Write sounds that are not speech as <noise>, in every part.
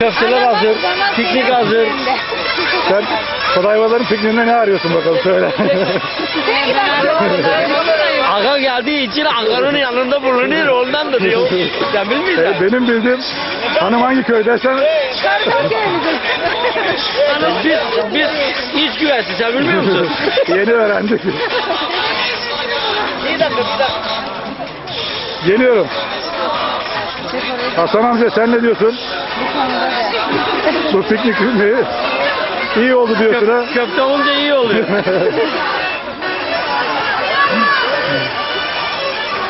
Köfteler hazır, piknik hazır. Sen Kodayvaların pikniğinde ne arıyorsun bakalım söyle. <laughs> Aga geldiği için Aga'nın yanında bulunuyor ondandır diyor. Sen bilmiyorsun. E, Benim bildiğim hanım hangi köydeysen Biz, biz iç güvesi sen bilmiyor musun? <laughs> yeni öğrendik. <laughs> Bir dakika bir dakika. Geliyorum. Hasan amca sen ne diyorsun? Bu piknik ne? İyi oldu diyorsun ha. Köp, köfte olunca iyi oluyor. <laughs>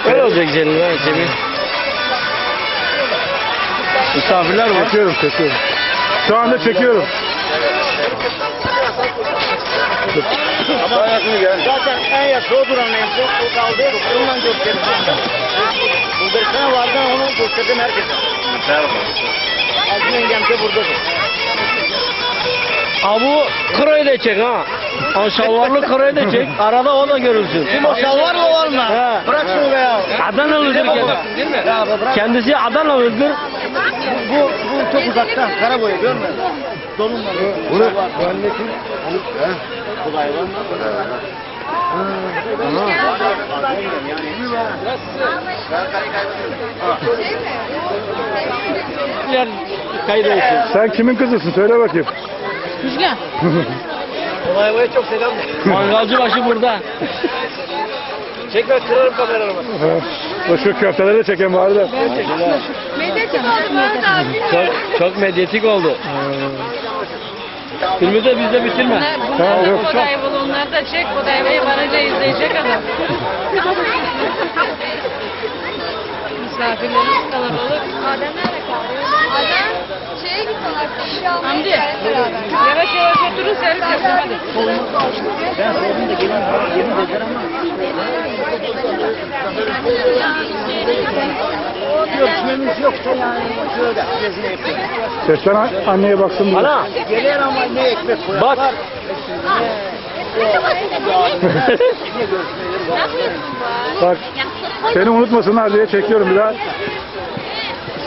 Öyle olacak Celil ha Cemil. Misafirler var. Çekiyorum çekiyorum. Şu anda çekiyorum. Zaten en yakın o duran en o kaldı. Ondan göstereceğim. Bulgaristan'a vardı onu gösterdim herkese. Azmi yengem de buradadır. Ha bu kroyu da çek ha. Ha şalvarlı kroyu da çek. Arada o da görülsün. Kim o şalvar mı var mı? He. Bırak şunu be ya. Adanalıdır kendisi. Değil mi? Ya bırak. Kendisi Adanalıdır. Bu, bu çok uzaktan. Karaboyu görmüyor musun? Donunma. Bunu bendekin. Kolay var. Yer kaydolsun. Sen kimin kızısın söyle bakayım. Müjgan. Kolayvaya çok selam. Mangalcı başı burada. Çekme kırarım kameranı. Ha, o Şu köfteleri de çeken bari de. Medyatik oldu Mehmet abi. Çok, çok medyatik oldu. Filmi de bizde bitirme. Tamam, yok. Bu dayıbıl onları da çek. Bu dayıbıyı varınca izleyecek adam. Misafirlerimiz kalabalık. Adem nerede kaldı? Adem şeye gidiyorlar. Almaya Hamdi. Yavaş yavaş oturun servis yapın hadi. Ben sordum da gelin yemin eder ama. Görüşmemiz yoksa yani şöyle gezine yapayım. Seslen a- anneye baksın diye. Ana Gelir ama ne ekmek bak. koyarlar. Bak seni unutmasınlar diye çekiyorum bir daha.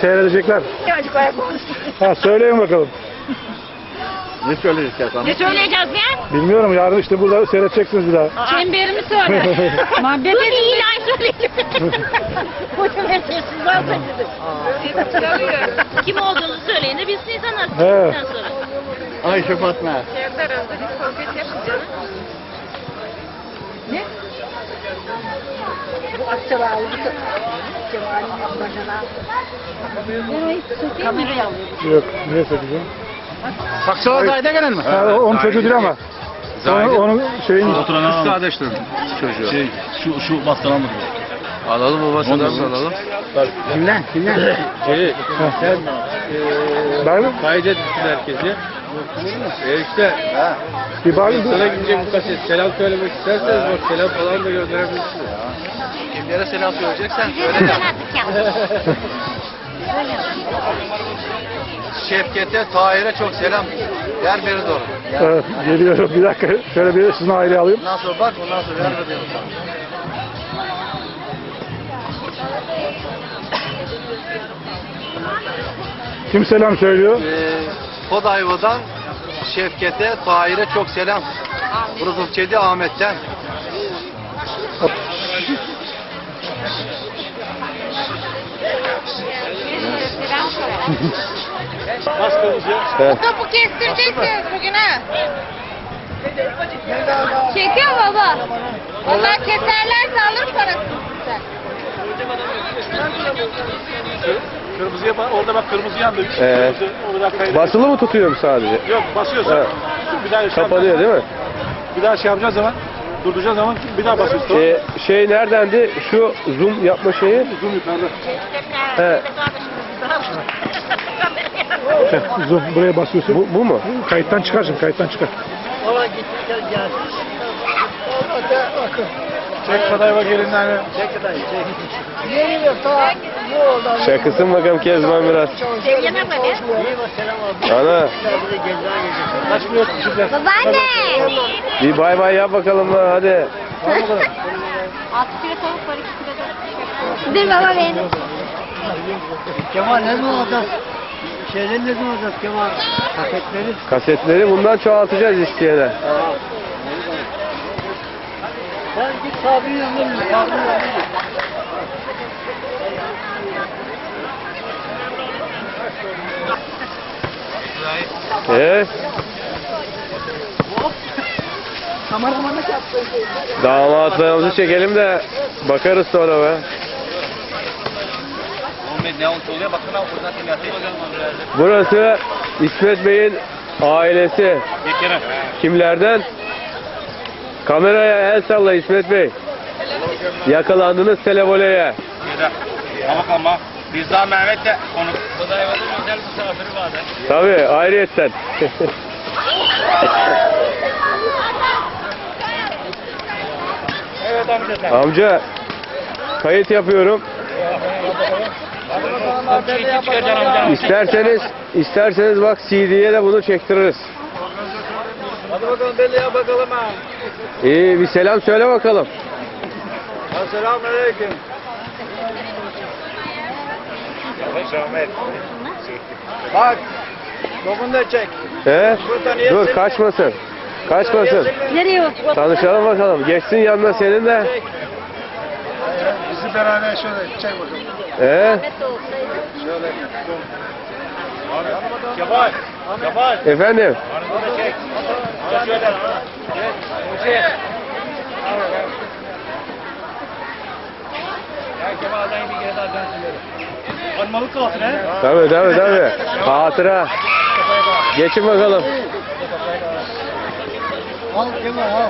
Seyredecekler. Ha söyleyin bakalım. Ne söyleyeceğiz ya? Bilmiyorum yarın işte burada seyredeceksiniz bir daha. Çemberimi söyle. <laughs> Muhabbet edin. İlan söyleyeceğim. <laughs> Kim olduğunu söyleyin de biz sizi tanırız. He. Ondan sonra. Ayşe Fatma. Hazır. Hiç sohbet yapın canım. Yok niye söyleyeceğim? Akçalar'da gelen mi? Ha, onun çocuğu değil ama. Onu, onun şeyin Oturan Kız kardeşlerim çocuğu. Şey, şu, şu baskılandı bu. Alalım babasından alalım. Kimden? Kimden? Şey, ben kaydet bütün herkesi. E işte bir bari sana gidecek bu kaset. Selam söylemek isterseniz bak selam falan da gönderebilirsiniz. Kimlere selam söyleyeceksen söyle. Şevket'e, Tahir'e çok selam. Ver beri doğru. Evet, geliyorum bir dakika şöyle bir sizin aileyi alayım. Ondan sonra bak, ondan sonra ver beri Kim selam söylüyor? Ee, Kodayva'dan Şevket'e, Tahir'e çok selam. Rıfık Çedi Ahmet'ten. Kapı kestireceksiniz bugün ha. Çekiyor baba. Onlar keserlerse alır parasını size. Kırmızıya bak, orada bak kırmızı yandı. Ee, Kırmızı, kaydı. basılı mı tutuyorum sadece? Yok basıyorsun. Evet. Bir daha şey Kapanıyor yapacağız. değil mi? Bir daha şey yapacağız zaman, durduracağız zaman bir daha basıyorsun. Şey, şey neredendi? Şu zoom yapma şeyi. Zoom yukarıda. He, <laughs> Zoom buraya basıyorsun. bu, bu mu? Kayıttan çıkar şimdi kayıttan çıkar. Çek Kodayva gelinlerini. Şakısın bakalım Kezban biraz. Ana Kaç biliyorsun şimdi? Babaanne. bir bay bay yap bakalım lan hadi. 6 kilo tavuk var 2 kilo da. Dur baba benim. Kemal ne zaman olacak? Şeyleri ne zaman olacak Kemal? Paketleri. Kasetleri bundan çoğaltacağız isteyene. Sen git Sabri'nin yanına yanına git. Ee, damatlarımızı çekelim de bakarız sonra be. Burası İsmet Bey'in ailesi. Kimlerden? Kameraya el salla İsmet Bey. Yakalandınız televoleye. Ama ama biz daha Mehmet de konu. Bu da hayvanın özel misafiri vardı. Tabii ayrıyetten. Evet amca sen. Amca kayıt yapıyorum. çıkacaksın amca. İsterseniz isterseniz bak CD'ye de bunu çektiririz. Hadi bakalım belliye bakalım ha. İyi bir selam söyle bakalım. Selamun aleyküm. Bak. Dokunu da çek. He? Dur kaçmasın. Kaçmasın. Nereye bak? Tanışalım bakalım. Geçsin yanına senin de. Bizi beraber şöyle çek bakalım. He? Kemal. Kemal. Efendim? Bunu da çek. Al şöyle. Çek. Dönsün böyle. Armalık kalsın he. Tabii tabii tabii. Hatıra. Geçin bakalım. Al Kemal al.